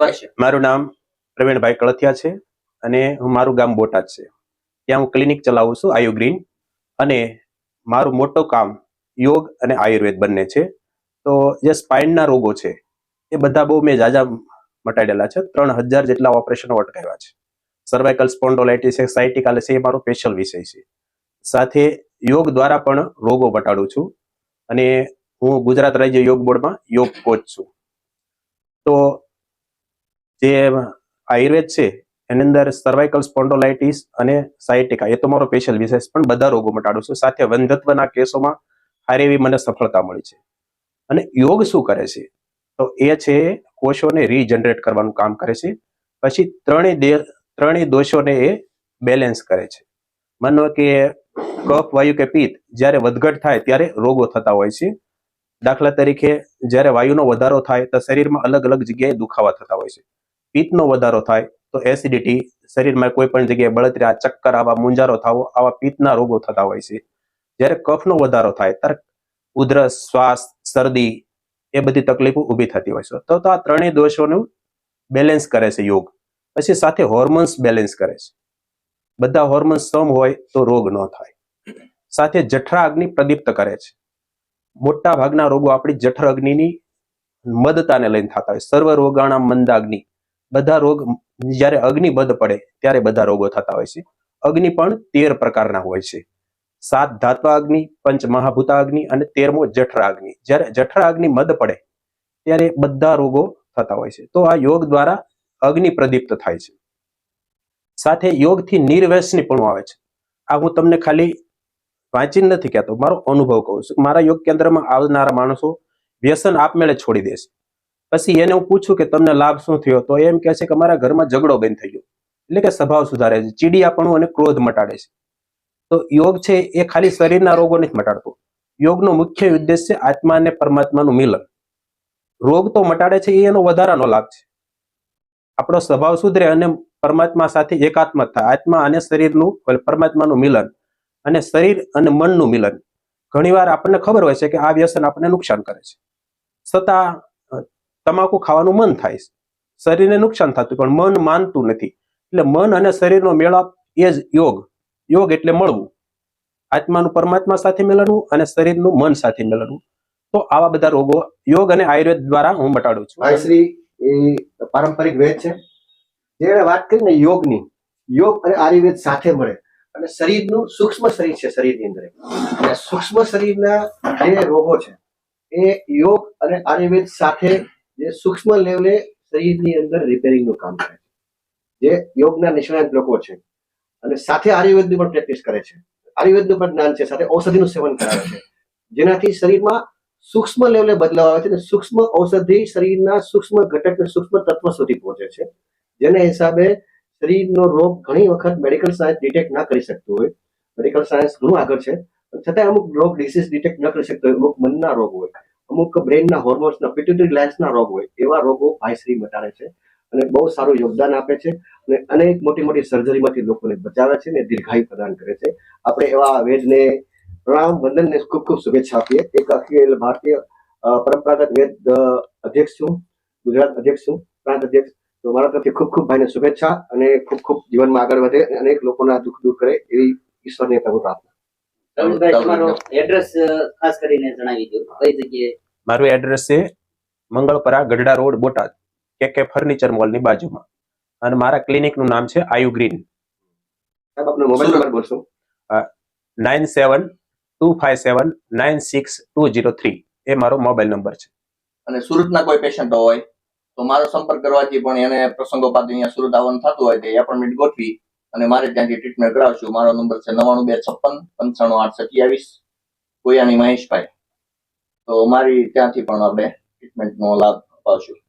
મારું નામ પ્રવીણભાઈ કળથિયા છે અને હું મારું ગામ બોટાદ છે. ત્યાં હું ક્લિનિક ચલાવું છું આયુ ગ્રીન અને મારું મોટું કામ યોગ અને આયુર્વેદ બંને છે. તો જે સ્પાઇનના રોગો છે, એ બધા બહુ મેં જાજા મટાડેલા છે. ત્રણ હજાર જેટલા ઓપરેશનો અટકાવ્યા છે. સર્વાઇકલ સ્પોન્ડોલાઇટિસ છે, એ મારો સ્પેશિયલ વિષય છે. સાથે યોગ દ્વારા પણ રોગો મટાડું છું અને હું ગુજરાત રાજ્ય યોગ બોર્ડમાં યોગ કોચ છું. તો જે આયુર્વેદ છે, એની અંદર સર્વાઇકલ સ્પોન્ડોલાઇટિસ અને સાયટિકા એ તો મારો સ્પેશિયલ વિશેષ, પણ બધા રોગો મટાડું છું. સાથે વંધત્વના કેસોમાં સારી એવી મને સફળતા મળી છે. અને યોગ શું કરે છે? તો એ છે કોષોને રીજનરેટ કરવાનું કામ કરે છે. પછી ત્રણેય દે, ત્રણેય દોષોને એ બેલેન્સ કરે છે. માનો કે કફ, વાયુ કે પિત્ત, જ્યારે વધઘટ થાય ત્યારે રોગો થતા હોય છે. દાખલા તરીકે જ્યારે વાયુનો વધારો થાય, તો શરીરમાં અલગ અલગ જગ્યાએ દુખાવા થતા હોય છે. પિત્તનો વધારો થાય, તો એસિડિટી શરીરમાં કોઈ પણ જગ્યાએ બળતરા ચક્કર, આવા મુંજારો થવો આવા પિત્તના રોગો થતા હોય છે. જ્યારે કફનો વધારો થાય ત્યારે ઉધરસ, શ્વાસ, શરદી, એ બધી તકલીફો ઊભી થતી હોય છે. તો આ ત્રણેય દોષોનું બેલેન્સ કરે છે યોગ. પછી સાથે હોર્મોન્સ બેલેન્સ કરે છે. બધા હોર્મોન્સ સમ હોય, તો રોગ ન થાય. સાથે જઠરા અગ્નિ પ્રદીપ્ત કરે છે. મોટા ભાગના રોગો આપણી જઠર અગ્નિની મદતાને લઈને થતા હોય. સર્વ રોગાણા મંદાગ્નિ બધા રોગ જ્યારે અગ્નિ બધ પડે ત્યારે બધા રોગો થતા હોય છે. અગ્નિ પણ તેર પ્રકારના હોય છે. સાત ધાત્વા અગ્નિ, પંચ મહાભૂતા અગ્નિ અને તેરમો જઠરા અગ્નિ. જ્યારે જઠરા અગ્નિ મદ પડે ત્યારે બધા રોગો થતા હોય છે. તો આ યોગ દ્વારા અગ્નિ પ્રદીપ્ત થાય છે. સાથે યોગથી નિર્વ્યસની પણ આવે છે. આ હું તમને ખાલી વાંચી નથી કહેતો, મારો અનુભવ કહું છું. મારા યોગ કેન્દ્રમાં આવનારા માણસો વ્યસન આપમેળે છોડી દેશે પછી એને હું પૂછું કે તમને લાભ શું થયો? તો એમ કહે છે કે મારા ઘરમાં ઝઘડો બંધ થઈ ગયો. એટલે કે સ્વભાવ સુધારે છે. ચીડિયાપણું અને ક્રોધ મટાડે છે. તો યોગ છે એ ખાલી શરીરના રોગો નથી મટાડતો. યોગનો મુખ્ય ઉદ્દેશ છે આત્મા અને પરમાત્માનું મિલન. રોગ તો મટાડે છે એનો વધારાનો લાભ છે. આપણો સ્વભાવ સુધરે અને પરમાત્મા સાથે એકાત્મક થાય. આત્મા અને શરીરનું પરમાત્માનું મિલન અને શરીર અને મનનું મિલન. ઘણીવાર આપણને ખબર હોય છે કે આ વ્યસન આપણને નુકસાન કરે છે. છતાં તમાકુ ખાવાનું મન થાય છે. શરીરને નુકસાન થતું, પણ મન માનતું નથી. એટલે મન અને શરીરનો મેળાપ એ જ યોગ. યોગ એટલે મળવું. આત્માનું પરમાત્મા સાથે મેળવવું અને શરીરનું મન સાથે મેળવવું. તો આવા બધા રોગો યોગ અને આયુર્વેદ દ્વારા હું મટાડું છું. શ્રી, એ પારંપરિક વેદ છે. જેને વાત કરીને યોગની, યોગ અને આયુર્વેદ સાથે મળે. અને શરીરનું સૂક્ષ્મ શરીર છે, શરીરની અંદર. સૂક્ષ્મ શરીરના જે રોગો છે, એ યોગ અને આયુર્વેદ સાથે જે સૂક્ષ્મ લેવલે શરીરની અંદર રિપેરિંગનું કામ કરે છે. જે યોગના નિષ્ણાત લોકો છે. અને સાથે આયુર્વેદની પણ પ્રેક્ટિસ કરે છે. આયુર્વેદનું પણ જ્ઞાન છે, સાથે ઔષધિનું સેવન કરાવે છે. જેનાથી શરીરમાં સૂક્ષ્મ લેવલે બદલાવ આવે છે અને સૂક્ષ્મ ઔષધિ શરીરના સૂક્ષ્મ ઘટક સૂક્ષ્મ તત્વ સુધી પહોંચે છે. જેના હિસાબે શરીરનો રોગ ઘણી વખત મેડિકલ સાયન્સ ડિટેક્ટ ના કરી શકતું હોય. મેડિકલ સાયન્સ ઘણું આગળ છે. છતાં અમુક રોગ ડિસીઝ ડિટેક્ટ ન કરી શકતો હોય, અમુક મનના રોગ હોય. અમુક બ્રેનના હોર્મોન્સના પિટ્યુટરી ગ્લેન્ડ્સના રોગ હોય એવા રોગો ભાઈશ્રી મટાડે છે અને બહુ સારું યોગદાન આપે છે અને અનેક મોટી મોટી સર્જરીમાંથી લોકોને બચાવે છે અને દીર્ઘાયુ પ્રદાન કરે છે. આપણે એવા વેદને પ્રણામ વંદનને ખૂબ ખૂબ શુભેચ્છા આપીએ. એક અખિલ ભારતીય પરંપરાગત વેદ અધ્યક્ષ છું ગુજરાત અધ્યક્ષ છું પ્રાંત અધ્યક્ષ. તો મારા તરફથી ખૂબ ખૂબ ભાઈને શુભેચ્છા અને ખૂબ ખૂબ જીવનમાં આગળ વધે અને અનેક લોકોના દુઃખ દૂર કરે એવી ઈશ્વરની પ્રભુ પ્રાર્થના. એડ્રેસ ખાસ કરીને જણાવી દો. કઈ જગ્યાએ? મારું એડ્રેસ છે મંગળપરા ગઢડા રોડ બોટાદ કે કે ફર્નિચર મોલની બાજુમાં. અને મારા ક્લિનિકનું નામ છે આયુ ગ્રીન સાહેબ આપનો મોબાઈલ નંબર બોલશો? Nine seven two five seven nine six two zero three એ મારો મોબાઈલ નંબર છે. અને સુરતના કોઈ પેશન્ટ હોય તો મારો સંપર્ક કરવાથી પણ એને પ્રસંગોપાત અહીંયા સુરત આવવાનું થતું હોય તો એપોઇન્ટમેન્ટ ગોઠવી અને મારે ત્યાંથી ટ્રીટમેન્ટ કરાવશું. મારો નંબર છે નવાણું બે છપ્પન પંચાણું આઠ સત્યાવીસ. કોયાની મહેશભાઈ. તો મારી ત્યાંથી પણ આપણે ટ્રીટમેન્ટનો લાભ અપાવશું.